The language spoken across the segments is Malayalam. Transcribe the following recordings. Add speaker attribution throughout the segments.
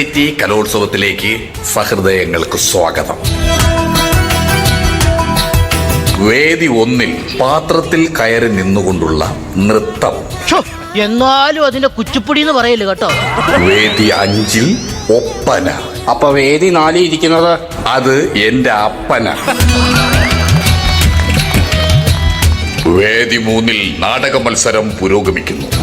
Speaker 1: സിറ്റി കലോത്സവത്തിലേക്ക് സഹൃദയങ്ങൾക്ക് സ്വാഗതം. വേദി ഒന്നിൽ പാത്രത്തിൽ കയറി നിന്നുകൊണ്ടുള്ള നൃത്തം.
Speaker 2: ഛോ, എന്നാലും അതിന്റെ കുച്ചിപ്പൊടി എന്ന് പറയൽ കേട്ടോ?
Speaker 1: വേദി അഞ്ചിൽ ഒപ്പന.
Speaker 3: അപ്പൊ വേദി നാലിൽ ഇരിക്കുന്നത്?
Speaker 1: അത് എന്റെ അപ്പന. വേദി മൂന്നിൽ നാടക മത്സരം പുരോഗമിക്കുന്നു.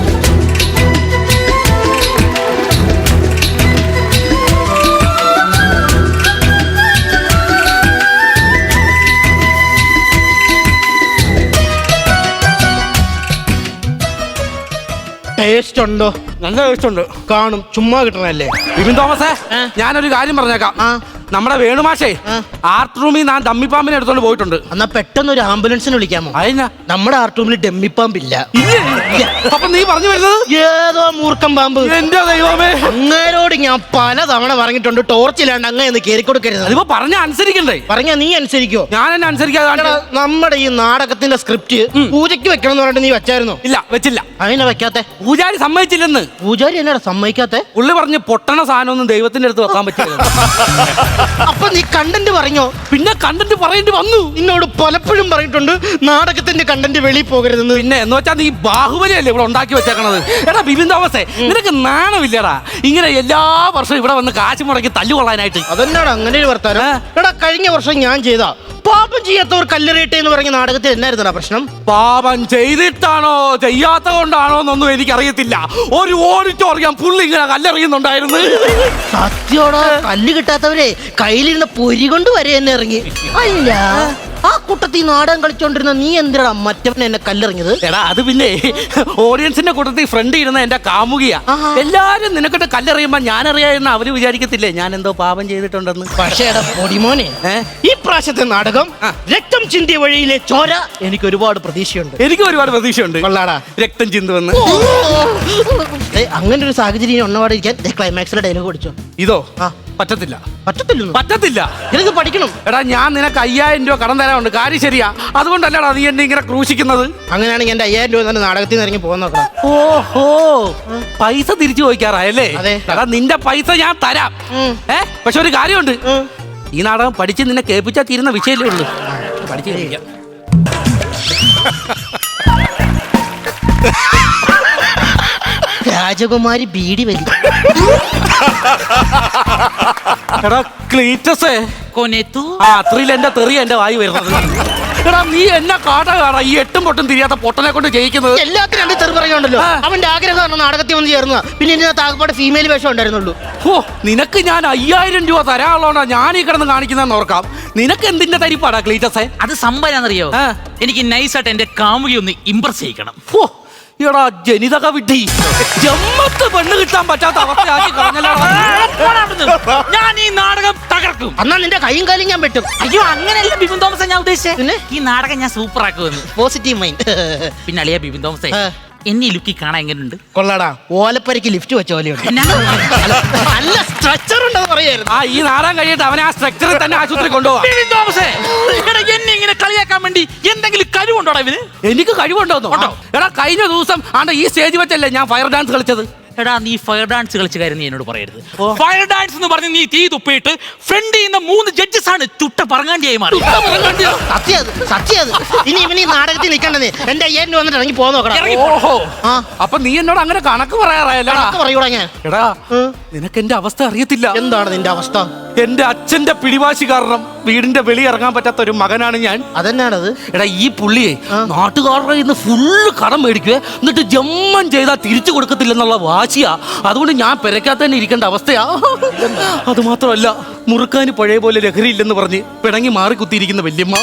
Speaker 2: ടേസ്റ്റ് ഉണ്ടോ?
Speaker 3: നല്ല ടേസ്റ്റ് ഉണ്ട്.
Speaker 2: കാണും. ചുമ്മാ കിട്ടണല്ലേ
Speaker 3: ബിപിൻ തോമസേ? ഞാനൊരു കാര്യം പറഞ്ഞേക്കാം. നമ്മുടെ വേണുമാഷേ
Speaker 2: മാഷേ
Speaker 3: ആർട്ട് റൂമിൽ ഞാൻ ഡമ്മിപ്പാമ്പിനെ എടുത്തോണ്ട് പോയിട്ടുണ്ട്.
Speaker 2: എന്നാ പെട്ടെന്ന് ഒരു ആംബുലൻസിന് വിളിക്കാമോ?
Speaker 3: അതിനാ
Speaker 2: നമ്മുടെ ആർട്ട് റൂമിൽ ഡമ്മിപ്പാമ്പില്ല
Speaker 3: അപ്പൊ നീ പറഞ്ഞു വരുന്നത്?
Speaker 2: ഏതോ മൂർക്കം പാമ്പ്.
Speaker 3: എന്റെ ദൈവമേ.
Speaker 2: അങ്ങേരോട് ഞാൻ പല തവണ പറഞ്ഞിട്ടുണ്ട് ടോർച്ച് ഇല്ലാണ്ട് അങ്ങനെ കയറി കൊടുക്കരുത്.
Speaker 3: അതിപ്പോ പറഞ്ഞ അനുസരിക്കണ്ടേ?
Speaker 2: പറഞ്ഞ നീ അനുസരിക്കോ?
Speaker 3: ഞാൻ എന്നെ അനുസരിക്കാതെ
Speaker 2: നമ്മുടെ ഈ നാടകത്തിന്റെ സ്ക്രിപ്റ്റ് പൂജയ്ക്ക് വെക്കണം എന്ന് പറഞ്ഞിട്ട് നീ വെച്ചായിരുന്നോ?
Speaker 3: ഇല്ല വെച്ചില്ല.
Speaker 2: അതിനെ വെക്കാത്തെ?
Speaker 3: പൂജാരി സമ്മതിച്ചില്ലെന്ന്.
Speaker 2: പൂജാരി എന്നാ സമ്മതിക്കാത്തെ?
Speaker 3: ഉള്ളി പറഞ്ഞ് പൊട്ടണ സാധനം ഒന്നും ദൈവത്തിന്റെ അടുത്ത് വെക്കാൻ പറ്റില്ല.
Speaker 2: അപ്പൊ നീ കണ്ടന്റ് പറഞ്ഞോ?
Speaker 3: പിന്നെ കണ്ടന്റ് പറയേണ്ടി വന്നു.
Speaker 2: നിന്നോട് പലപ്പോഴും പറഞ്ഞിട്ടുണ്ട് നാടകത്തിന്റെ കണ്ടന്റ് വെളിയിൽ പോകരുതെന്ന്.
Speaker 3: പിന്നെ എന്ന് വെച്ചാൽ നീ ബാഹുബലി അല്ലേ ഇവിടെ ഉണ്ടാക്കി വെച്ചേക്കണത്? എടാ ബിബിന്ദാവസേ നിനക്ക് നാണമില്ലടാ. ഇങ്ങനെ എല്ലാ വർഷവും ഇവിടെ വന്ന് കാശ് മുടക്കി തല്ലുകൊള്ളാനായിട്ട്
Speaker 2: അതെന്നാണ് അങ്ങനെ ഒരു വർത്താനം? എടാ കഴിഞ്ഞ വർഷം ഞാൻ ചെയ്താ പാപം ചെയ്യാത്തവർ കല്ലെറിയട്ടെ എന്ന് പറഞ്ഞ നാടകത്തിൽ എന്നായിരുന്നു പ്രശ്നം?
Speaker 3: പാപം ചെയ്തിട്ടാണോ ചെയ്യാത്ത കൊണ്ടാണോ എന്നൊന്നും എനിക്കറിയത്തില്ല. ഒരു ഓഡിറ്റോറിയം പുള്ളി ഇങ്ങനെ കല്ലെറിയുന്നുണ്ടായിരുന്നു.
Speaker 2: സത്യോടോ കല്ല് കിട്ടാത്തവരെ കയ്യിലിരുന്ന പൊരി കൊണ്ട് വരെ എന്നെ ഇറങ്ങി. അല്ല. ആ കൂട്ടത്തിൽ നാടകം കളിച്ചോണ്ടിരുന്ന നീ എന്തിനാ മറ്റവൻ എന്നെ കല്ലെറിഞ്ഞത്?
Speaker 3: എടാ അത് പിന്നെ ഓഡിയൻസിന്റെ കൂട്ടത്തിൽ ഫ്രണ്ട് ഇരുന്ന എന്റെ കാമുകിയാ. എല്ലാരും നിനക്കിട്ട് കല്ലെറിയുമ്പോ ഞാൻ അറിയാമെന്ന് അവർ വിചാരിക്കത്തില്ലേ? ഞാൻ എന്തോ പാപം ചെയ്തിട്ടുണ്ടെന്ന്.
Speaker 2: പക്ഷേ എടാ പൊടിമോനെ ഈ പ്രാവശ്യത്തെ നാടകം രക്തം ചിന്തി വഴിയിലെ ചോര എനിക്ക് ഒരുപാട് പ്രതീക്ഷയുണ്ട്.
Speaker 3: എനിക്ക് ഒരുപാട് പ്രതീക്ഷയുണ്ട്.
Speaker 2: കൊള്ളാടാ.
Speaker 3: രക്തം ചിന്തുവെന്ന്
Speaker 2: അങ്ങനെ ഒരു സാഹചര്യം ഒന്നപാടിരിക്കാൻ ഇരിക്കാൻ ക്ലൈമാക്സിലെ ഡയലോഗ് പഠിച്ചു
Speaker 3: ഇതോ?
Speaker 2: ആ.
Speaker 3: പറ്റത്തില്ല.
Speaker 2: പറ്റത്തില്ല
Speaker 3: പറ്റത്തില്ല.
Speaker 2: എനിക്ക് പഠിക്കണം.
Speaker 3: എടാ ഞാൻ നിനക്ക് അയ്യായിരം രൂപ കടം തരാനുണ്ട്. കാര്യം ശരിയാ. അതുകൊണ്ടല്ലടാ നീ എന്നെ ഇങ്ങനെ ക്രൂശിക്കുന്നത്.
Speaker 2: അങ്ങനെയാണെങ്കിൽ എന്റെ അയ്യായിരം രൂപ തന്നെ നാടകത്തിൽ നിന്ന് ഇറങ്ങി പോകുന്ന
Speaker 3: ഓഹോ. പൈസ തിരിച്ചു ചോദിക്കാറായല്ലേ എടാ നിന്റെ പൈസ ഞാൻ തരാം. ഏ? പക്ഷെ ഒരു കാര്യമുണ്ട്. ഈ നാടകം പഠിച്ച് നിന്നെ കേൾപ്പിച്ചാൽ തീരുന്ന വിഷയമല്ലേ ഉള്ളൂ. പഠിച്ചു കേൾപ്പിക്കാം.
Speaker 2: രാജകുമാരി ബീഡി വലി.
Speaker 3: എടാ ക്ലീറ്റസേ.
Speaker 4: കൊനെത്തു
Speaker 3: ആ അത്രയിൽ എന്റെ തെറി എന്റെ വായി വരുന്നത്. എടാ നീ എന്നെ കാട്ട കാണാ ഈ എട്ടും പൊട്ടും തിരിയാത്ത പൊട്ടനെ കൊണ്ട് ജയിക്കുന്നത്.
Speaker 2: എല്ലാത്തിനും രണ്ട് തെറി പറയുന്നുണ്ടല്ലോ. അവന്റെ ആഗ്രഹമാണ് നാടകത്തിൽ വന്ന് ചേർന്ന പിന്നെ ഇതിനകത്ത് താകപ്പാട് ഫീമെയിൽ വേഷം ഉണ്ടായിരുന്നുള്ളൂ.
Speaker 3: ഓ നിനക്ക് ഞാൻ അയ്യായിരം രൂപ തരാനുള്ളതാ ഞാൻ ഈ കിടന്ന് കാണിക്കുന്നതെന്ന് ഓർക്കാം. നിനക്ക് എന്തിന്റെ തരിപ്പാടാ ക്ലീറ്റസേ?
Speaker 4: അത് സംഭവം
Speaker 3: ആ.
Speaker 4: എനിക്ക് നൈസായിട്ട് എന്റെ കാമുകി ഒന്ന് ഇമ്പ്രസ് ചെയ്യിക്കണം.
Speaker 3: ഓ എടാ ജനിതക വിഡ്ഢി. ജമ്മത്ത് പെണ്ണ് കിട്ടാൻ പറ്റാത്ത അവസ്ഥയാക്കി കളഞ്ഞല്ലോടാ.
Speaker 4: ഞാൻ ഈ നാടകം തകർക്കും.
Speaker 2: അന്നാ നിന്റെ കൈയും കാലും ഞാൻ പറ്റും
Speaker 4: അയ്യോ അങ്ങനെയല്ല ബിബിൻ തോമസ് ഞാൻ ഉദ്ദേശിച്ചത്
Speaker 2: പിന്നെ?
Speaker 4: ഈ നാടകം ഞാൻ സൂപ്പർ ആക്കുമെന്ന്
Speaker 2: പോസിറ്റീവ് മൈൻഡ്
Speaker 4: പിന്നെ അളിയ ബിബിൻ തോമസേ എന്നീ എന്നെ ലുക്കി കാണാൻ എങ്ങനെയുണ്ട്
Speaker 2: കൊള്ളാടാ. ഓലപ്പരക്ക് ലിഫ്റ്റ് വെച്ച പോലെയുണ്ട്
Speaker 4: എന്നാ?
Speaker 2: നല്ല സ്ട്രക്ചർ ഉണ്ടെന്ന് പറയായിരുന്നു.
Speaker 3: ആ ഈ നാടകം കഴിയിട്ട് അവനെ ആ സ്ട്രക്ചറിൽ തന്നെ ആശുപത്രി കൊണ്ടുപോവാ.
Speaker 4: ഇങ്ങനെ കളിയാക്കാൻ വേണ്ടി എന്തെങ്കിലും കഴിവുണ്ടോടാ ഇവന്?
Speaker 3: എനിക്ക് കഴിവുണ്ടോന്നോ?
Speaker 4: ഉണ്ടോ?
Speaker 3: എടാ കഴിഞ്ഞ ദിവസം ആണ്ട ഈ സ്റ്റേജ് വെച്ചല്ലേ ഞാൻ ഫയർ ഡാൻസ് കളിച്ചത്.
Speaker 4: എടാ നീ ഫയർ ഡാൻസ് കളിച്ച കാര്യം നീ എന്നോട് പറയരുത്. ഫയർ ഡാൻസ് എന്ന് പറഞ്ഞ് നീ തീ തുപ്പിയിട്ട് ഫ്രണ്ട് ചെയ്യുന്ന മൂന്ന് ജഡ്ജസ് ആണ് ചുട്ട പറങ്ങാണ്ടിയായി മാറി.
Speaker 2: അത് ഇനി ഇവന് ഈ നാടകത്തിൽ നിൽക്കണ്ടേ എന്റെ രൂപ വന്നിട്ട് ഇറങ്ങി പോകാൻ നോക്കണം
Speaker 4: ഇറങ്ങി
Speaker 3: ഓഹോ.
Speaker 2: ആ.
Speaker 3: അപ്പൊ നീ എന്നോട് അങ്ങനെ കണക്ക് പറയാറായല്ലടാ?
Speaker 2: കണക്ക് പറയൂടാ ഞാൻ.
Speaker 3: എടാ നിനക്ക് എന്റെ അവസ്ഥ അറിയത്തില്ല.
Speaker 2: എന്താണ് നിന്റെ അവസ്ഥ?
Speaker 3: എന്റെ അച്ഛന്റെ പിടിവാശി കാരണം വീടിന്റെ വെളി ഇറങ്ങാൻ പറ്റാത്ത ഒരു മകനാണ് ഞാൻ.
Speaker 2: അതെന്നാണത്?
Speaker 3: എടാ ഈ പുള്ളിയെ നാട്ടുകാരുടെ ഇന്ന് ഫുള്ള് കടം മേടിക്കുവേ എന്നിട്ട് ജമ്മം ചെയ്താൽ തിരിച്ചു കൊടുക്കത്തില്ലെന്നുള്ള വാശിയാ. അതുകൊണ്ട് ഞാൻ പെരക്കാത്ത തന്നെ ഇരിക്കേണ്ട അവസ്ഥയാ. അത് മാത്രമല്ല മുറുക്കാന് പഴയ പോലെ ലഹരി ഇല്ലെന്ന് പറഞ്ഞ് പിണങ്ങി മാറി കുത്തിയിരിക്കുന്ന വല്യമ്മ.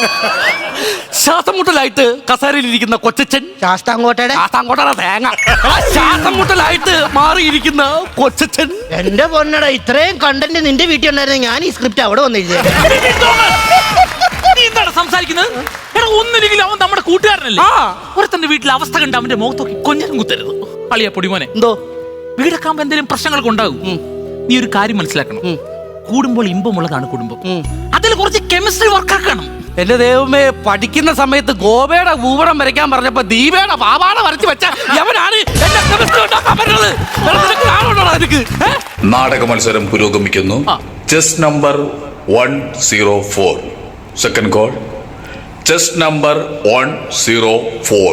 Speaker 3: ശ്വാസം മുട്ടലായിട്ട് കസേരയിലിരിക്കുന്ന കൊച്ചച്ഛൻ.
Speaker 2: ശാസ്താങ്കോട്ടയുടെ
Speaker 3: ശ്വാസംകൊട്ടാണ് തേങ്ങ. എടാ, ശ്വാസം മുട്ടലായിട്ട് മാറിയിരിക്കുന്ന കൊച്ചച്ചൻ
Speaker 2: എന്റെ പൊന്നട ഇത്രയും കണ്ടന്റ് നിന്റെ വീട്ടിൽ ഉണ്ടായിരുന്നു ഞാൻ ഈ സ്ക്രിപ്റ്റ് അവിടെ വന്ന് എഴുതിയത്
Speaker 4: നീ എന്താണ് സംസാരിക്കുന്നത്? എടാ ഒന്നില്ലെങ്കിലും അവൻ നമ്മുടെ കൂട്ടുകാരനല്ലേ?
Speaker 3: ആ.
Speaker 4: ഒരുത്തന്റെ വീട്ടിലെ അവസ്ഥ കണ്ട് അവന്റെ മുഖത്തൊക്കെ കൊഞ്ഞനും കുത്തരുത്. അളിയ പൊടിമോനെ.
Speaker 3: എന്തോ?
Speaker 4: വീടൊക്കെ ആകുമ്പോ എന്തെങ്കിലും പ്രശ്നങ്ങളൊക്കെ ഉണ്ടാകും. നീ ഒരു കാര്യം മനസ്സിലാക്കണം. കൂടുമ്പോൾ ഇമ്പമുള്ളതാണ് കുടുംബം. അതിൽ കുറച്ച് കെമിസ്ട്രി വർക്കാക്കണം
Speaker 3: എന്റെ ദൈവമേ പഠിക്കുന്ന സമയത്ത് ഗോപയുടെ ഭൂപടം വരയ്ക്കാൻ പറഞ്ഞപ്പോ ദീപയുടെ പാവാട വരച്ച് വെച്ച എവനാണ്
Speaker 1: നാടക മത്സരം പുരോഗമിക്കുന്നു. Chest number one zero four second call chest number one zero four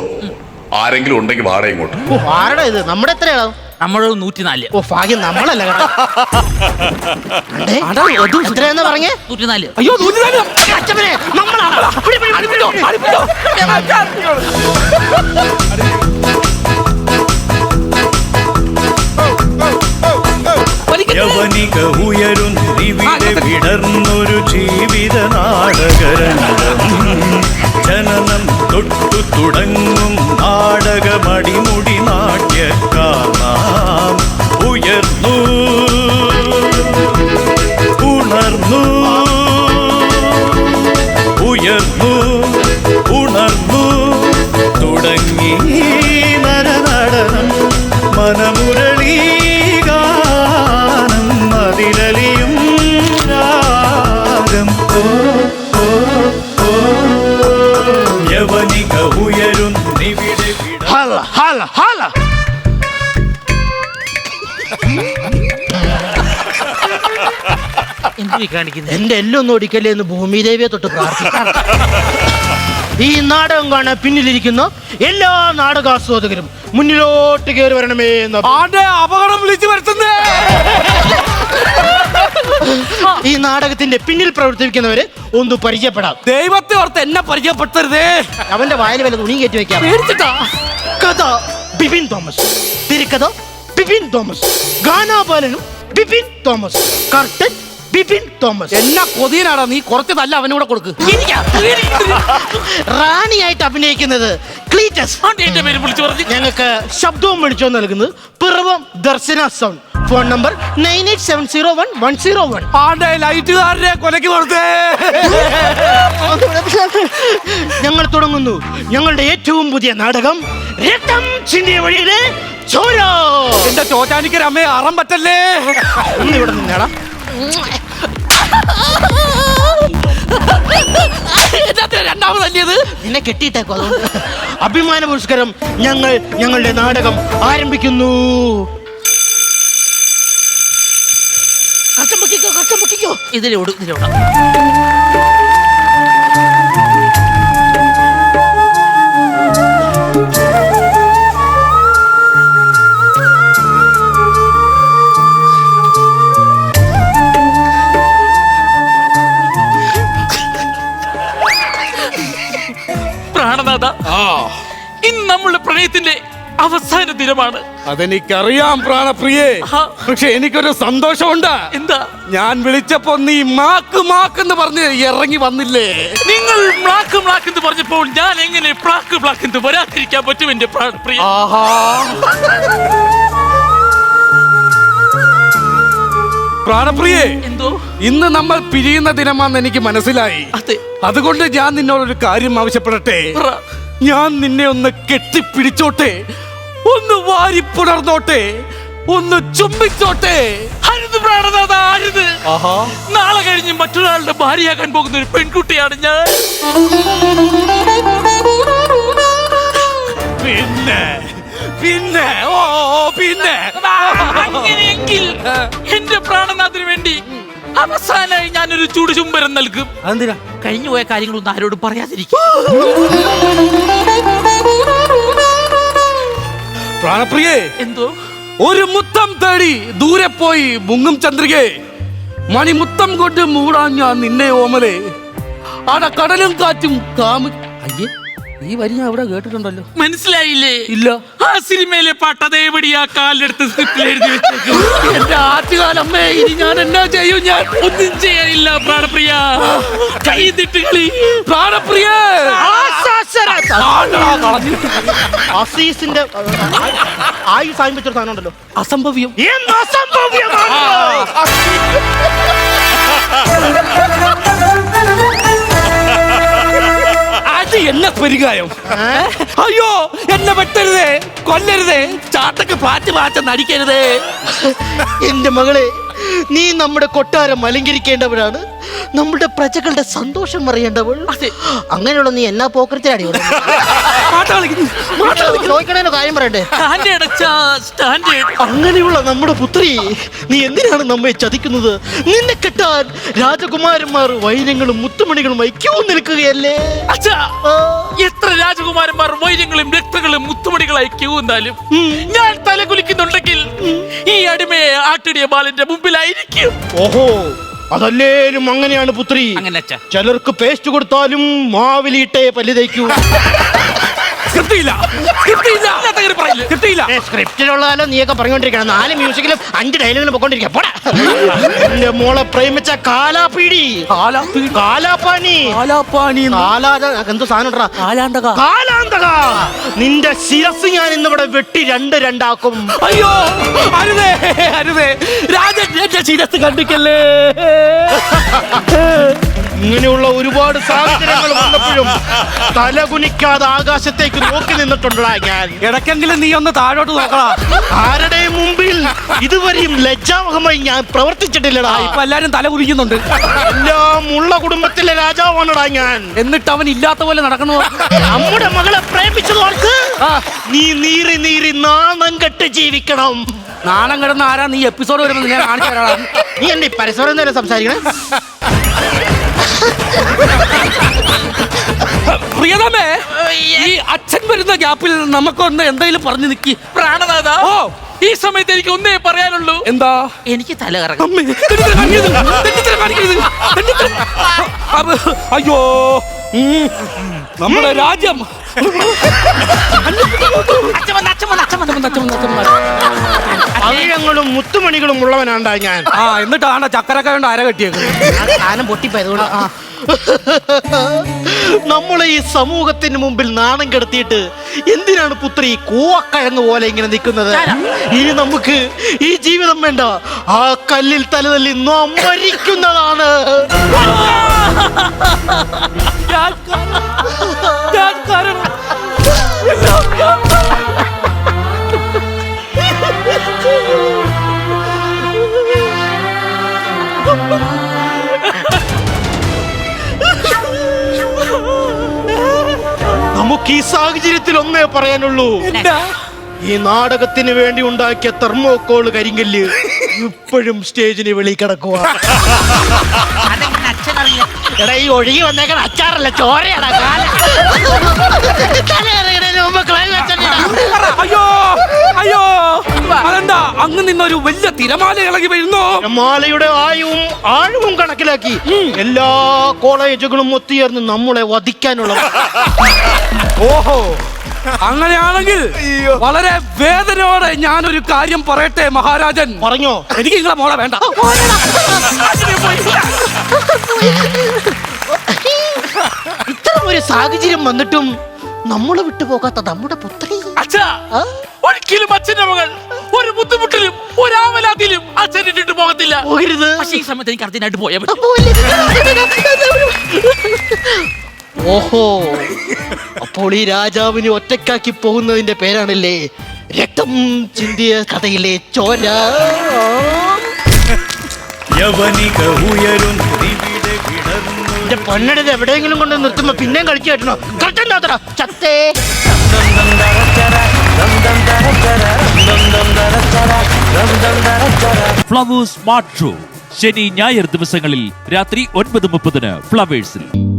Speaker 1: ആരെങ്കിലും ഉണ്ടെങ്കിൽ വാടക ഇങ്ങോട്ട്.
Speaker 2: ആരുടെ ഇത്? നമ്മുടെ എത്രയാണോ
Speaker 4: നമ്മൾ നൂറ്റിനാല്.
Speaker 2: ഓ ഭാഗ്യം നമ്മളല്ല കേട്ടോ. അണ്ടേ,
Speaker 3: അടാ,
Speaker 2: എത്രയാന്ന് പറഞ്ഞേ?
Speaker 4: നൂറ്റിനാല്.
Speaker 3: അയ്യോ നൂറ്റിനാല്.
Speaker 2: അച്ഛനെ നമ്മളാണ്. പിടി, പിടി, പിടി, പിടി.
Speaker 3: അടുപ്പിച്ചോ, അടുപ്പിച്ചോ. വലിക്കട്ടെ.
Speaker 5: യവനിക ഉയരുന്നിവിടെ വിടർന്നൊരു ജീവിത നാടകരംഗം. ജനനം തൊട്ടു തുടങ്ങും.
Speaker 4: കാണിക്കുന്നത്
Speaker 2: എന്റെ എല്ലൊന്നും ഒടിക്കല്ലേ എന്ന് ഭൂമിദേവിയെ തൊട്ട് പ്രാർത്ഥിക്കാം. ഈ നാടകം കാണാൻ പിന്നിലിരിക്കുന്ന എല്ലാ നാടകാസ്വാദകരും. മുന്നിലോട്ട് കയറി വരണമേ എന്ന്.
Speaker 3: ആണ്ടെ അപകടം വിളിച്ചു വരുത്തുന്നേ.
Speaker 2: ഈ നാടകത്തിന്റെ പിന്നിൽ പ്രവർത്തിക്കുന്നവരെ ഒന്ന് പരിചയപ്പെടാം.
Speaker 3: ദൈവത്തെ ഓർത്ത് എന്നെ പരിചയപ്പെടുത്തരുതേ.
Speaker 2: അവന്റെ വായിൽ വല്ല തുണി കയറ്റി വെക്കാം.
Speaker 3: പേടിച്ചിട്ടാ?
Speaker 2: കഥ ബിപിൻ തോമസ്. തിരക്കഥ ബിപിൻ തോമസ്. ഗാനാപാലനും ബിപിൻ തോമസ്. കർട്ടൻ ബിപിൻ തോമസ്.
Speaker 3: എന്നാ കൊതിയനാടാ നീ? കുറച്ച് തല്ല അവനൂടെ കൊടുക്ക്.
Speaker 2: റാണിയായിട്ട് അഭിനയിക്കുന്നത് ക്ലീറ്റസ്.
Speaker 4: ആണ്ട് എന്റെ പേര് വിളിച്ചു പറഞ്ഞു.
Speaker 2: ഞങ്ങൾക്ക് ശബ്ദവും വിളിച്ചോ നൽകുന്നത് Piravom Darshana sound. Phone number nine eight seven zero one one zero one.
Speaker 3: ആണ്ടെ ലൈറ്റുകാരനെ കൊലക്ക് കൊടുത്തേ.
Speaker 2: ഞങ്ങൾ തുടങ്ങുന്നു. ഞങ്ങളുടെ ഏറ്റവും പുതിയ നാടകം രക്തം ചിന്തിയ വഴിയിലെ ചോരോ.
Speaker 3: എന്റെ ചോറ്റാനിക്കര അമ്മയെ അറം പറ്റല്ലേ
Speaker 2: ഒന്ന് ഇവിടെ നിന്നേടാ.
Speaker 3: എന്നാ രണ്ടാമത് തല്ലിയത്
Speaker 2: നിന്നെ കെട്ടിയിട്ടേക്കോ അതുകൊണ്ട് അഭിമാന പുരസ്കാരം ഞങ്ങൾ ഞങ്ങളുടെ നാടകം ആരംഭിക്കുന്നു. കച്ചം പൊക്കിക്കോ കച്ചം പൊക്കിക്കോ.
Speaker 4: ഇതിലോട് ഇതിലോട്. പ്രാണനാഥ ഇന്ന് നമ്മളുടെ പ്രണയത്തിന്റെ അവസാന ദിനമാണ്.
Speaker 3: അതെനിക്കറിയാം പ്രാണപ്രിയേ. പക്ഷെ എനിക്കൊരു സന്തോഷമുണ്ട്.
Speaker 4: എന്താ?
Speaker 3: ഞാൻ വിളിച്ചപ്പോ നീ മാക്ക് മാക്ക് എന്ന് പറഞ്ഞ് ഇറങ്ങി വന്നില്ലേ?
Speaker 4: നിങ്ങൾ ബ്ലാക്ക് ബ്ലാക്ക് എന്ന് പറഞ്ഞപ്പോൾ ഞാൻ എങ്ങനെ ബ്ലാക്ക് ബ്ലാക്ക് എന്ന് വരാതിരിക്കാൻ പറ്റും എന്റെ പ്രാണപ്രിയ?
Speaker 3: ആഹാ. പ്രാണപ്രിയേ
Speaker 4: എന്തോ?
Speaker 3: ഇന്ന് നമ്മൾ പിരിയുന്ന ദിനമാണെന്ന് എനിക്ക് മനസ്സിലായി.
Speaker 4: അതെ.
Speaker 3: അതുകൊണ്ട് ഞാൻ നിന്നോടൊരു കാര്യം ആവശ്യപ്പെടട്ടെ? ഞാൻ നിന്നെ ഒന്ന് കെട്ടിപ്പിടിച്ചോട്ടെ? ഒന്ന് വാരി പുണർന്നോട്ടെ ഒന്ന് ചുംബിച്ചോട്ടെ?
Speaker 4: അരുത് പ്രാണനാഥ അരുത്. നാളെ കഴിഞ്ഞ് മറ്റൊരാളുടെ ഭാര്യയാകാൻ പോകുന്ന ഒരു പെൺകുട്ടിയാണ് ഞാൻ.
Speaker 3: പിന്നെ പിന്നെ ഓ ഓ, പിന്നെ.
Speaker 4: അങ്ങനെയെങ്കിൽ എന്റെ പ്രാണനാഥിന് വേണ്ടി അവസാനമായി ഞാനൊരു ചൂട് ചുംബരം നൽകും.
Speaker 3: അതെന്തിനാ?
Speaker 4: കഴിഞ്ഞു പോയ കാര്യങ്ങളൊന്നും ആരോടും പറയാതിരിക്കും
Speaker 3: പ്രാണപ്രിയേ
Speaker 4: എന്തോ?
Speaker 3: ഒരു മുത്തം തേടി ദൂരെ പോയി മുങ്ങും ചന്ദ്രികെ. മണിമുത്തം കൊണ്ട് മൂടാൻ ഞാൻ നിന്നെ ഓമലെ. ആട കടലും കാറ്റും കാമു അയ്യേ ഈ വരി ഞാൻ അവിടെ കേട്ടിട്ടുണ്ടല്ലോ.
Speaker 4: മനസ്സിലായില്ലേ?
Speaker 3: ഇല്ല.
Speaker 4: ആ സിനിമയിലെ പാട്ട് അതേപടി ആ കാലിലെടുത്ത് സ്ക്രിപ്റ്റിൽ എഴുതി വെച്ചേക്കും.
Speaker 3: എന്റെ ആറ്റുകാലമ്മേ ഇനി ഞാൻ എന്നാ ചെയ്യും? ഞാൻ
Speaker 4: ഒന്നും ചെയ്യാനില്ല പ്രാണപ്രിയ. കൈതിട്ട് കളി.
Speaker 3: പ്രാണപ്രിയ.
Speaker 2: അസീസിന്റെ ആയി സായം വെച്ചൊരു സാധനം ഉണ്ടല്ലോ
Speaker 3: അസംഭവ്യം.
Speaker 2: എന്ത്
Speaker 3: എന്നെ പെരുകായോ? അയ്യോ എന്നെ വെട്ടരുതേ കൊല്ലരുതേ ചാട്ടക്ക് പാറ്റ് പാച്ച നടിക്കരുതേ.
Speaker 2: എന്റെ മകളെ നീ നമ്മുടെ കൊട്ടാരം അലങ്കരിക്കേണ്ടവരാണ്. നമ്മുടെ പ്രജകളുടെ സന്തോഷം അറിയേണ്ടവൾ. അങ്ങനെയുള്ള നീ എന്നാ പോക്കരത്തിലാടി കാര്യം അങ്ങനെയുള്ള നമ്മുടെ പുത്രി നീ എന്തിനാണ് നമ്മെ ചതിക്കുന്നത്? നിന്നെ കെട്ടാൻ രാജകുമാരന്മാർ വൈരങ്ങളും മുത്തുമണികളും ഐക്യവും നിൽക്കുകയല്ലേ?
Speaker 4: എത്ര രാജകുമാരന്മാർ വൈര്യങ്ങളും രക്തങ്ങളും മുത്തുമണികളായി ക്യൂ എന്നാലും ഞാൻ തല കുലിക്കുന്നുണ്ടെങ്കിൽ ഈ അടിമയെ ആട്ടിടിയ ബാലന്റെ മുമ്പിലായിരിക്കും.
Speaker 2: ഓഹോ. അതല്ലേലും അങ്ങനെയാണ് പുത്രി.
Speaker 4: അങ്ങനെ അച്ഛാ.
Speaker 2: ചിലർക്ക് പേസ്റ്റ് കൊടുത്താലും മാവിലിട്ടേ പല്ല് തയ്ക്കൂ
Speaker 3: കിട്ടിയില്ല കിട്ടിയില്ല
Speaker 4: പറയില്ല?
Speaker 3: കിട്ടിയില്ല.
Speaker 2: സ്ക്രിപ്റ്റിലുള്ളതാലോ നീയൊക്കെ പറഞ്ഞുകൊണ്ടിരിക്കണം നാല് മ്യൂസിക്കിലും അഞ്ച് ഡയലോഗിലും പൊക്കോണ്ടിരിക്കുക. പോടാ. എന്റെ മോളെ പ്രേമിച്ച കാലാപീടി.
Speaker 3: കാലാപ്പീടി.
Speaker 2: കാലാപ്പാനി എന്തോ സാധനം ഇടറാ. കാലാന്തക. നിന്റെ ശിരസ് ഞാൻ ഇന്നിവിടെ വെട്ടി രണ്ട് രണ്ടാക്കും.
Speaker 3: അയ്യോ അരുതേ അരുതേ. രാജൻ എന്റെ ശിരസ് കണ്ടിക്കല്ലേ?
Speaker 2: ഇങ്ങനെയുള്ള ഒരുപാട് സാഹചര്യങ്ങൾ വന്നപ്പോഴും തലകുനിക്കാതെ ആകാശത്തേക്ക് നോക്കി നിന്നിട്ടുണ്ടാ ഞാൻ.
Speaker 3: ഇടയ്ക്കെങ്കിലും നീ ഒന്ന് താഴോട്ട് നോക്കടാ.
Speaker 2: ആരുടെയും മുമ്പിൽ ഇതുവരെയും ലജ്ജാവഹമായി ഞാൻ പ്രവർത്തിച്ചിട്ടില്ലടാ.
Speaker 3: ഇപ്പൊ എല്ലാരും തല കുനിക്കുന്നുണ്ട്.
Speaker 2: എല്ലാം ഉള്ള കുടുംബത്തിലെ രാജാവാണടാ ഞാൻ.
Speaker 3: എന്നിട്ട് അവൻ ഇല്ലാത്ത പോലെ നടക്കണു
Speaker 2: നമ്മുടെ മകളെ പ്രേമിച്ചതോർക്ക് നീ നീറി നീറി നാണം കെട്ട് ജീവിക്കണം.
Speaker 3: നാണം കിടന്ന ആരാ? നീ എപ്പിസോഡ് വരുമ്പോൾ ഞാൻ കാണിച്ചു തരാം
Speaker 2: നീ എന്റെ ഈ പരസ്പരം തന്നെ സംസാരിക്കണേ?
Speaker 3: പ്രിയതമേ ഈ അച്ഛൻ വരുന്ന ഗ്യാപ്പിൽ നമുക്കൊന്ന് എന്തെങ്കിലും പറഞ്ഞു നിക്കി.
Speaker 4: പ്രാണനാഥ.
Speaker 3: ഓ
Speaker 4: ഈ സമയത്ത് എനിക്ക് ഒന്നേ പറയാനുള്ളൂ.
Speaker 3: എന്താ?
Speaker 4: എനിക്ക് തല കറങ്ങും.
Speaker 3: അയ്യോ നമ്മുടെ രാജ്യം.
Speaker 2: പവിഴങ്ങളും മുത്തുമണികളും ഉള്ളവനാണ്ടാ ഞാൻ.
Speaker 3: ആ എന്നിട്ടാണ് ചക്കരക്ക കൊണ്ട് അര കെട്ടിയത്
Speaker 2: സാധനം പൊട്ടിപ്പോയതുകൊണ്ട്. നമ്മളെ ഈ സമൂഹത്തിന് മുമ്പിൽ നാണം കെടുത്തിയിട്ട് എന്തിനാണ് പുത്രി കൂവക്കഴങ്ങ് പോലെ ഇങ്ങനെ നിൽക്കുന്നത്? ഇനി നമുക്ക് ഈ ജീവിതം വേണ്ട. ആ കല്ലിൽ തലതല്ലി നാം മരിക്കുന്നതാണ്.
Speaker 3: ഞാൻ കാരണം-
Speaker 2: നമുക്ക് ഈ സാഹചര്യത്തിൽ ഒന്നേ പറയാനുള്ളൂ. ഈ നാടകത്തിന് വേണ്ടി ഉണ്ടാക്കിയ തെർമോക്കോൾ കരിങ്കല്ല് ഇപ്പോഴും സ്റ്റേജിന് വെളി കിടക്കുക എടാ ഈ ഒഴുകി വന്നേക്കണ അച്ചാറല്ല ചോരയാടാ.
Speaker 3: അയ്യോ അയ്യോ അതെന്താ? അങ്ങ് നിന്നൊരു വലിയ തിരമാല ഇളകി വരുന്നു.
Speaker 2: മാലയുടെ ആയവും ആഴവും കണക്കിലാക്കി എല്ലാ കോളേജുകളും ഒത്തുചേർന്ന് നമ്മളെ വധിക്കാനുള്ള
Speaker 3: ഓഹോ. അങ്ങനെയാണെങ്കിൽ വളരെ വേദനയോടെ ഞാനൊരു കാര്യം പറയട്ടെ മഹാരാജൻ?
Speaker 2: പറഞ്ഞോ.
Speaker 3: എനിക്ക് നിങ്ങളെ മോളെ വേണ്ട.
Speaker 2: ഇത്ര ഒരു സാഹചര്യം വന്നിട്ടും നമ്മളെ വിട്ടുപോകാത്ത നമ്മുടെ പുത്രി.
Speaker 4: അച്ഛാ? ഒരിക്കലും അച്ഛന്റെ മകൾ ഒരു ബുദ്ധിമുട്ടിലും ഒരു ആവലാതിലും അച്ഛൻ ഇട്ടിട്ട് പോകത്തില്ല. പക്ഷേ ഈ സമയത്ത് എനിക്ക് അർജന്റായിട്ട് പോയാൽ പറ്റും.
Speaker 2: ഓഹോ. അപ്പോൾ ഈ രാജാവിനെ ഒറ്റക്കാക്കി പോകുന്നതിന്റെ പേരാണല്ലേ രക്തം ചിന്തിയ കഥയിലെ ചോര.
Speaker 5: യവനിക ഉയരുന്നു ഇവിടെ വിടർന്നു.
Speaker 2: എന്റെ പൊന്നടത് എവിടെയെങ്കിലും കൊണ്ട് നിർത്തുമ്പോ പിന്നെയും കളിച്ചു കേട്ടണോ കറക്റ്റ് ചത്തേ.
Speaker 6: Flowers Smart Show. ശനി ഞായർ ദിവസങ്ങളിൽ രാത്രി ഒൻപത് മുപ്പതിന് ഫ്ലവേഴ്സിൽ.